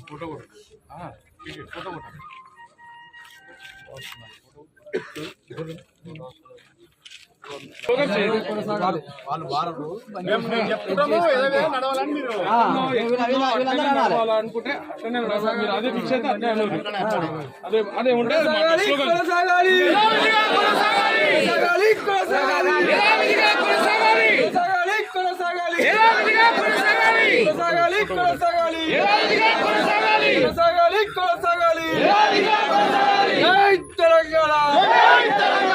Photo కూడా photo కూడా అనుకుంటే అట్లనే నడవాలి. మీరు అదే ఫిక్స్ అయితే అదే అన్నారు అదే అదే ఉంటే కొనసాగాలి కొనసాగాలి కొనసాగాలి కొనసాగాలి జై తెలంగాణ తెలంగాణ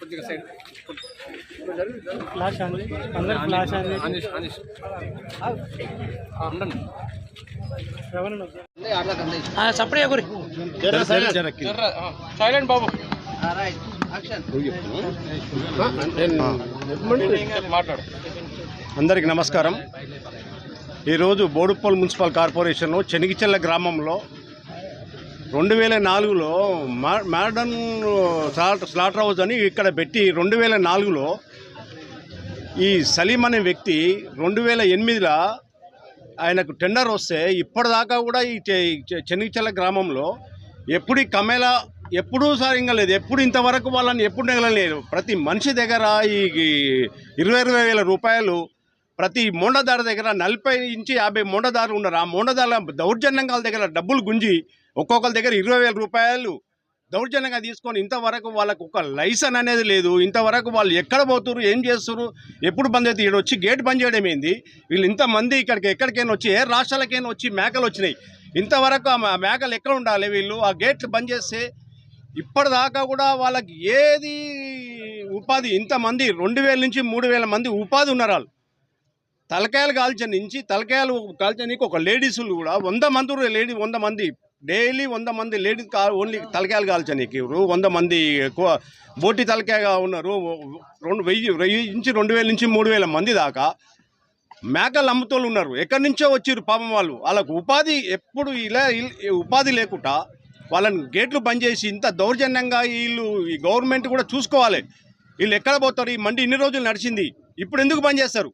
కొద్దిగా సైడ్. ఫ్లాష్ అండి అందరు ఫ్లాష్ అండి ఆనిష్ ఆనిష్ ఉండండి. సపరేట్ గురి. సైలెంట్ బాబు. మాట్లాడు అందరికీ నమస్కారం. ఈరోజు బోడుప్పల్ మున్సిపల్ కార్పొరేషన్ చెనిగిచెల్ల గ్రామంలో రెండు వేల నాలుగులో మా మోడర్న్ స్లాట్ స్లాటర్ హౌస్ అని ఇక్కడ పెట్టి రెండు వేల నాలుగులో ఈ సలీం అనే వ్యక్తి రెండు వేల ఎనిమిదిలో ఆయనకు టెండర్ వస్తే ఇప్పటిదాకా కూడా ఈ చె- గ్రామంలో ఎప్పుడు ఈ కమేలా ఎప్పుడూ సారింగా లేదు ఎప్పుడు ఇంతవరకు వాళ్ళని ఎప్పుడు నెగలలేదు ప్రతి మనిషి దగ్గర ఈ ఇరవై ఇరవై వేల రూపాయలు ప్రతి మొండదారు దగ్గర నలభై నుంచి యాభై మొండదారు ఉన్నారు. ఆ మొండదారుల దౌర్జన్యంగాల వాళ్ళ దగ్గర డబ్బులు గుంజి ఒక్కొక్కరి దగ్గర ఇరవై వేల రూపాయలు దౌర్జన్యంగా తీసుకొని ఇంతవరకు వాళ్ళకు ఒక లైసెన్స్ అనేది లేదు. ఇంతవరకు వాళ్ళు ఎక్కడ పోతున్నారు ఏం చేస్తున్నారు ఎప్పుడు బంద్ అయితే ఇక్కడ వచ్చి గేట్ బంద్ చేయడం ఏంది? వీళ్ళు ఇంతమంది ఇక్కడికి ఎక్కడికైనా వచ్చి ఏ రాష్ట్రాలకైనా వచ్చి మేకలు వచ్చినాయి. ఇంతవరకు ఆ మేకలు ఎక్కడ ఉండాలి వీళ్ళు? ఆ గేట్లు బంద్ చేస్తే ఇప్పటిదాకా కూడా వాళ్ళకి ఏది ఉపాధి? ఇంతమంది రెండు వేల నుంచి మూడు వేల మంది ఉపాధి ఉన్నారు వాళ్ళు. తలకాయలు కాల్చని నుంచి తలకాయలు కాల్చనీకి ఒక లేడీసులు కూడా వంద మంది లేడీ వంద మంది డైలీ వంద మంది లేడీస్ కా ఓన్లీ తలకాయలు కాల్చనీకి వంద మంది ఎక్కువ బోటి తలకాయగా ఉన్నారు. రెండు వెయ్యి వెయ్యి నుంచి రెండు వేల నుంచి మూడు వేల మంది దాకా మేకలు అమ్ముతోళ్ళు ఉన్నారు. ఎక్కడి నుంచో వచ్చిర్రు పాపం వాళ్ళు. వాళ్ళకు ఉపాధి ఎప్పుడు ఇలా ఉపాధి లేకుండా వాళ్ళని గేట్లు బంద్ చేసి ఇంత దౌర్జన్యంగా వీళ్ళు ఈ గవర్నమెంట్ కూడా చూసుకోవాలి. వీళ్ళు ఎక్కడ పోతారు? ఈ మండి ఇన్ని రోజులు నడిచింది. ఇప్పుడు ఎందుకు బంద్ చేస్తారు?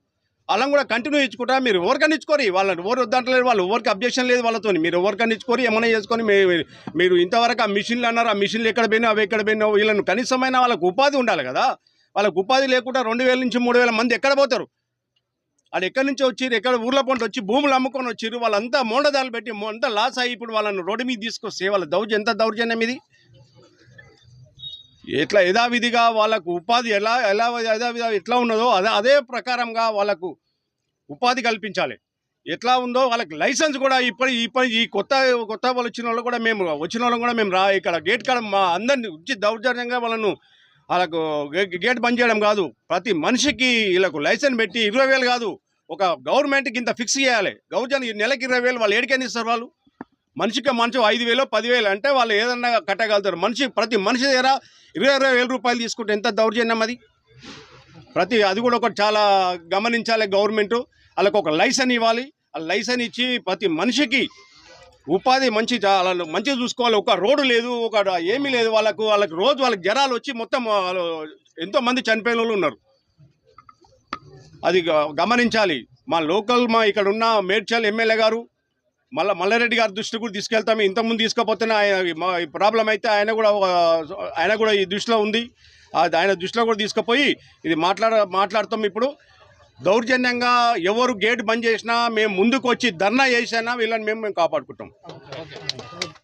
వాళ్ళని కూడా కంటిన్యూ ఇచ్చుకుంటా మీరు ఎవరికైనా ఇచ్చుకోరు. వాళ్ళని ఎవరు వద్దంటలేదు వాళ్ళు ఎవరికి అబ్జెక్షన్ లేదు వాళ్ళతో మీరు ఎవరికైనా ఇచ్చుకోరు ఏమైనా చేసుకొని మీరు ఇంతవరకు ఆ మిషన్లు అన్నారు ఆ మిషన్లు ఎక్కడ పోయినా అవి ఎక్కడ పోయినా వీళ్ళని కనీసమైన వాళ్ళకు ఉపాధి ఉండాలి కదా. వాళ్ళకు ఉపాధి లేకుండా రెండు వేల నుంచి మూడు వేల మంది ఎక్కడ పోతారు? వాళ్ళు ఎక్కడి నుంచి వచ్చిర్రు ఎక్కడ ఊర్ల పంట వచ్చి భూములు అమ్ముకొని వచ్చిర్రు వాళ్ళంతా మోండదాలు పెట్టి అంతా లాస్ అయ్యి ఇప్పుడు వాళ్ళని రోడ్డు మీద తీసుకొస్తే వాళ్ళ దౌర్జ ఎంత దౌర్జన్యం ఇది? ఎట్లా యథావిధిగా వాళ్ళకు ఉపాధి ఎలా ఎలా యథావిధి ఎట్లా ఉన్నదో అదే అదే ప్రకారంగా వాళ్ళకు ఉపాధి కల్పించాలి. ఎట్లా ఉందో వాళ్ళకి లైసెన్స్ కూడా ఇప్పటి ఇప్పటి ఈ కొత్త కొత్త వాళ్ళు వచ్చిన వాళ్ళు కూడా మేము వచ్చిన వాళ్ళం కూడా మేము రా ఇక్కడ గేట్ కాడ మా అందరిని వచ్చి దౌర్జన్యంగా వాళ్ళను వాళ్ళకు గేట్ బంద్ చేయడం కాదు. ప్రతి మనిషికి వీళ్ళకు లైసెన్స్ పెట్టి ఇరవై వేలు కాదు. ఒక గవర్నమెంట్కి ఇంత ఫిక్స్ చేయాలి. గౌర్జన్ నెలకి ఇరవై వేలు వాళ్ళు ఏడికైనా ఇస్తారు వాళ్ళు? మనిషికి మనిషి ఐదు వేలు పదివేలు అంటే వాళ్ళు ఏదన్నా కట్టగలుగుతారు. మనిషి ప్రతి మనిషి దగ్గర ఇరవై ఇరవై వేల రూపాయలు తీసుకుంటే ఎంత దౌర్జన్యం అది? ప్రతి అది కూడా ఒకటి చాలా గమనించాలి గవర్నమెంట్. వాళ్ళకి ఒక లైసెన్స్ ఇవ్వాలి. ఆ లైసెన్స్ ఇచ్చి ప్రతి మనిషికి ఉపాధి మంచి వాళ్ళు మంచిగా చూసుకోవాలి. ఒక రోడ్డు లేదు ఒక ఏమీ లేదు వాళ్ళకు. వాళ్ళకి రోజు వాళ్ళకి జ్వరాలు వచ్చి మొత్తం వాళ్ళు ఎంతో మంది చనిపోయిన వాళ్ళు ఉన్నారు. అది గ- గమనించాలి. మా లోకల్ మా ఇక్కడ ఉన్న మేడ్చల్ ఎమ్మెల్యే గారు మళ్ళీ మల్లారెడ్డి గారి దృష్టి కూడా తీసుకెళ్తాము ఇంతకుముందు తీసుకపోతేనే ఆయన మా ప్రాబ్లం అయితే ఆయన కూడా ఆయన కూడా ఈ దృష్టిలో ఉంది. అది ఆయన దృష్టిలో కూడా తీసుకుపోయి ఇది మాట్లాడ మాట్లాడతాం ఇప్పుడు. దౌర్జన్యంగా ఎవరు గేట్ బంద్ చేసినా మేము ముందుకు వచ్చి ధర్నా చేసినా వీళ్ళని మేము మేము కాపాడుకుంటాం.